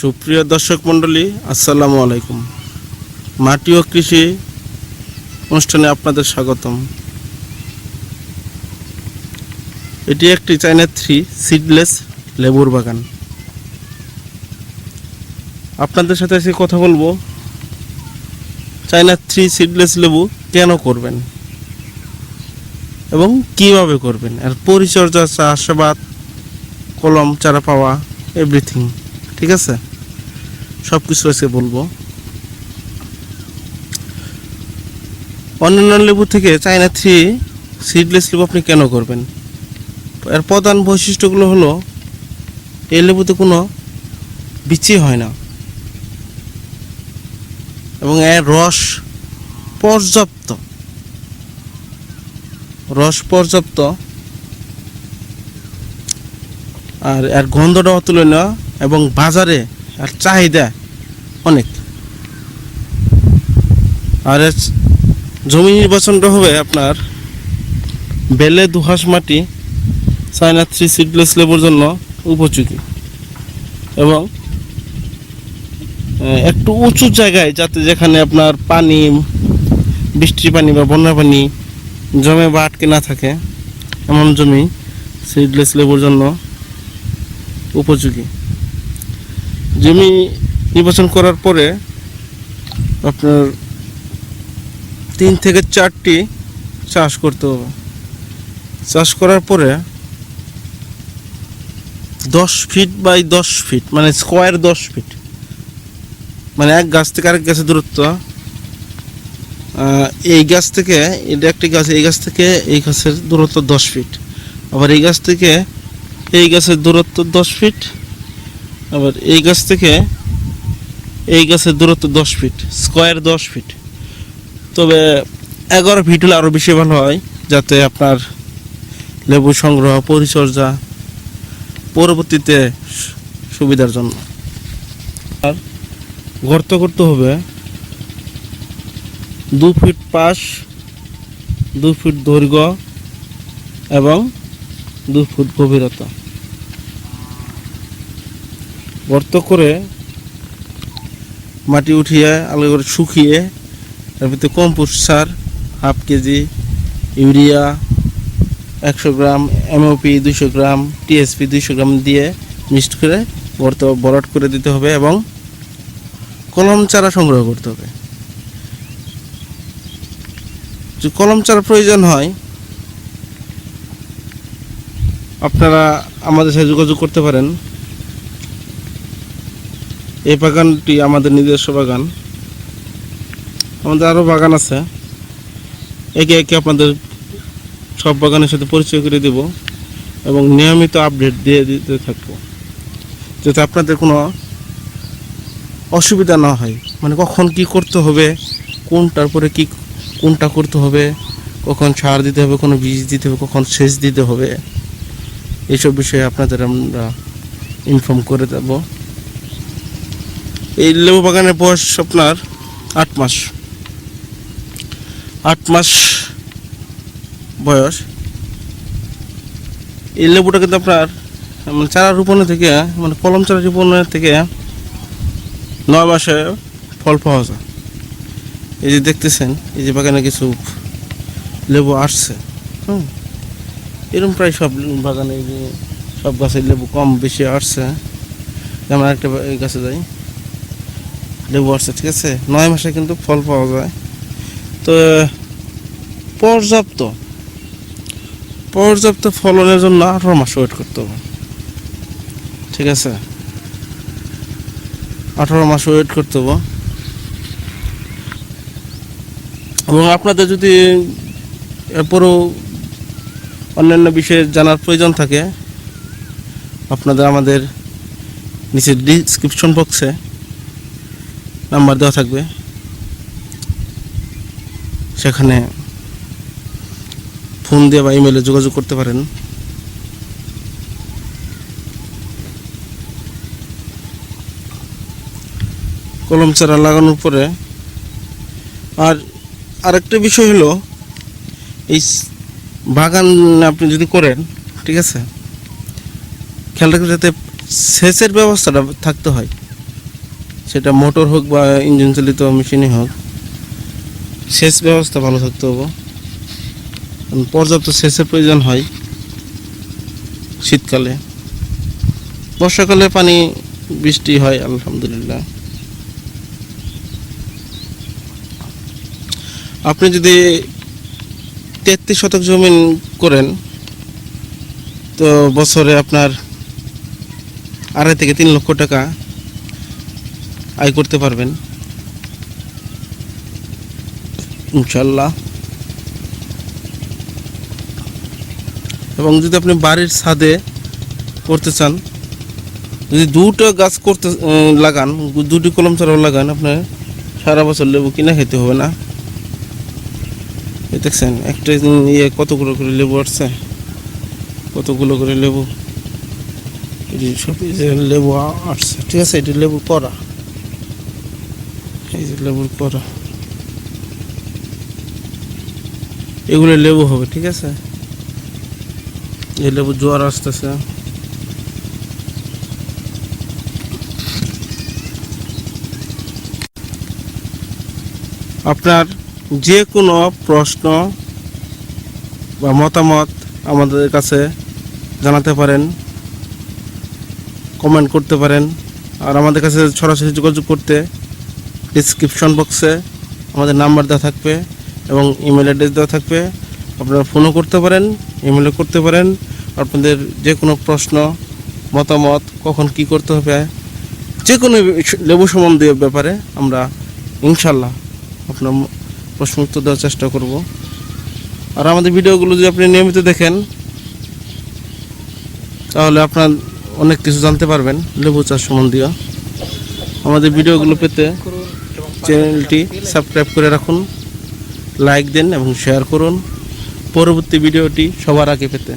সুপ্রিয় দর্শক মণ্ডলী, আসসালামু আলাইকুম। মাটি ও কৃষি অনুষ্ঠানে আপনাদের স্বাগতম। এটি একটি চাইনা থ্রি সিডলেস লেবুর বাগান। আপনাদের সাথে আজকে কথা বলব চাইনা থ্রি সিডলেস লেবু কেন করবেন? এবং কীভাবে করবেন? আর পরিচর্যা, চাষাবাদ, কলম, চারা পাওয়া এভরিথিং ঠিক আছে? সব কিছু আজকে বলব। অন্যান্য লেবু থেকে চায়না থ্রি সিডলেস লেবু আপনি কেন করবেন? এর প্রধান বৈশিষ্ট্যগুলো হলো, এই লেবুতে কোনো বিচি হয় না। এবং এর রস পর্যাপ্ত। রস পর্যাপ্ত। আর এর গন্ধটা অতুলনীয় এবং বাজারে আর চাহিদা অনেক। আর জমি নির্বাচনটা হবে আপনার বেলে দুহাস মাটি, চায়না থ্রি সিডলেস লেবুর জন্য উপযোগী। এবং একটু উঁচু জায়গায় যাতে যেখানে আপনার পানি বৃষ্টির পানি বা বন্যা পানি জমে বা আটকে না থাকে, এমন জমি সিডলেস লেবুর জন্য উপযোগী। জমি নির্বাচন করার পরে আপনার তিন থেকে চারটি চাষ করতে হবে। চাষ করার পরে দশ ফিট বাই দশ ফিট মানে স্কোয়ার দশ ফিট মানে এক গাছ থেকে আরেক গাছের দূরত্ব। এই গাছ থেকে, এটা একটি গাছ, এই গাছ থেকে এই গাছের দূরত্ব দশ ফিট। আবার এই গাছ থেকে এই গাছের দূরত্ব দশ ফিট আবার এই গাছ থেকে এই গাছের দূরত্ব দশ ফিট স্কোয়ার দশ ফিট তবে এগারো ফিট হলে আরও বেশি ভালো হয়, যাতে আপনার লেবু সংগ্রহ, পরিচর্যা পরবর্তীতে সুবিধার জন্য। আর গর্ত করতে হবে দু ফিট পাশ, দু ফিট দৈর্ঘ্য এবং দু ফুট গভীরতা। গর্ত করে মাটি উঠিয়ে আলাদা করে শুকিয়ে, তার ভিতরে কম্পোস্ট সার হাফ কেজি, ইউরিয়া একশো গ্রাম এমওপি দুশো গ্রাম টিএসপি দুশো গ্রাম দিয়ে মিক্সড করে গর্ত বরট করে দিতে হবে এবং কলম চারা সংগ্রহ করতে হবে। যদি কলম চারা প্রয়োজন হয়, আপনারা আমাদের সাথে যোগাযোগ করতে পারেন। এই বাগানটি আমাদের নিজস্ব বাগান। আমাদের আরও বাগান আছে। একে একে আপনাদের সব বাগানের সাথে পরিচয় করে দেব এবং নিয়মিত আপডেট দিয়ে দিতে থাকব। যাতে আপনাদের কোনো অসুবিধা না হয়। মানে কখন কি করতে হবে, কোনটার পরে কি, কোনটা করতে হবে, কখন সার দিতে হবে কোনো বীজ দিতে হবে, কখন সেচ দিতে হবে, এইসব বিষয়ে আপনাদের আমরা ইনফর্ম করে দেব। এই লেবু বাগানের বয়স আপনার আট মাস। আট মাস বয়স। এই লেবুটা কিন্তু আপনার মানে চারা রোপণের থেকে মানে কলম চারা রোপণের থেকে নয় মাসে ফল পাওয়া যায়। এই যে দেখতেছেন, এই যে বাগানে কিছু লেবু আসছে। হুম। এরকম প্রায় সব বাগানে সব গাছের লেবু কম বেশি আসছে। যেমন একটা গাছে যাই। লেবু ঠিক আছে? নয় মাসে কিন্তু ফল পাওয়া যায়। তো, পর্যাপ্ত পর্যাপ্ত ফলনের জন্য আঠারো মাস ওয়েট করতে হবে। ঠিক আছে? আঠারো মাস ওয়েট করতে হবে। এবং আপনাদের যদি এরপরও অন্যান্য বিষয়ে জানার প্রয়োজন থাকে, আপনাদের আমাদের নিচে ডিসক্রিপশন বক্সে নাম্বার দেওয়া থাকবে। সেখানে ফোন দিয়ে বা ইমেলে যোগাযোগ করতে পারেন। কলম চারা লাগানোর পরে আর আরেকটা বিষয় হলো, এই বাগান আপনি যদি করেন, ঠিক আছে? খেয়াল রাখবেন যাতে সেচের ব্যবস্থাটা থাকতে হয়। সেটা মোটর হোক বা ইঞ্জিন চালিত মেশিনই হোক, সেচ ব্যবস্থা ভালো থাকতে হবে। পর্যাপ্ত সেচের প্রয়োজন হয় শীতকালে। বর্ষাকালে পানি, বৃষ্টি হয়, আলহামদুলিল্লাহ। আপনি যদি তেত্রিশ শতক জমিন করেন, তো বছরে আপনার আড়াই থেকে তিন লক্ষ টাকা আয় করতে পারবেন। ইনশাল্লাহ এবং যদি আপনি বাড়ির ছাদে করতে চান, যদি দুটো গাছ করতে লাগান, দুটি কলম ছাড়াও লাগান আপনার সারা বছর লেবু কিনা খেতে হবে না। দেখছেন, একটা ইয়ে কতগুলো করে লেবু আসছে? কতগুলো করে লেবু? যে সব লেবু আসছে। ঠিক আছে, এটি লেবু করা। এই যে লেবুর করা এগুলো লেবু হবে, ঠিক আছে? এই লেবু জোয়ার আসতেছে। আপনার যে কোনো প্রশ্ন বা মতামত আমাদের কাছে জানাতে পারেন কমেন্ট করতে পারেন, আর আমাদের কাছে সরাসরি যোগাযোগ করতে ডিসক্রিপশন বক্সে আমাদের নাম্বার দেওয়া থাকবে এবং ইমেল অ্যাড্রেস দেওয়া থাকবে। আপনারা ফোনও করতে পারেন ইমেলও করতে পারেন। আপনাদের যে কোনো প্রশ্ন, মতামত, কখন কি করতে হবে যে কোনো লেবু সম্বন্ধীয় ব্যাপারে আমরা ইনশাল্লাহ আপনার প্রশ্ন উত্তর দেওয়ার চেষ্টা করব। আর আমাদের ভিডিওগুলো যদি আপনি নিয়মিত দেখেন, তাহলে আপনার অনেক কিছু জানতে পারবেন লেবু চাষ সম্বন্ধীয়। আমাদের ভিডিওগুলো পেতে চ্যানেলটি সাবস্ক্রাইব করে রাখুন লাইক দেন এবং শেয়ার করুন। পরবর্তী ভিডিওটি সবার আগে পেতে।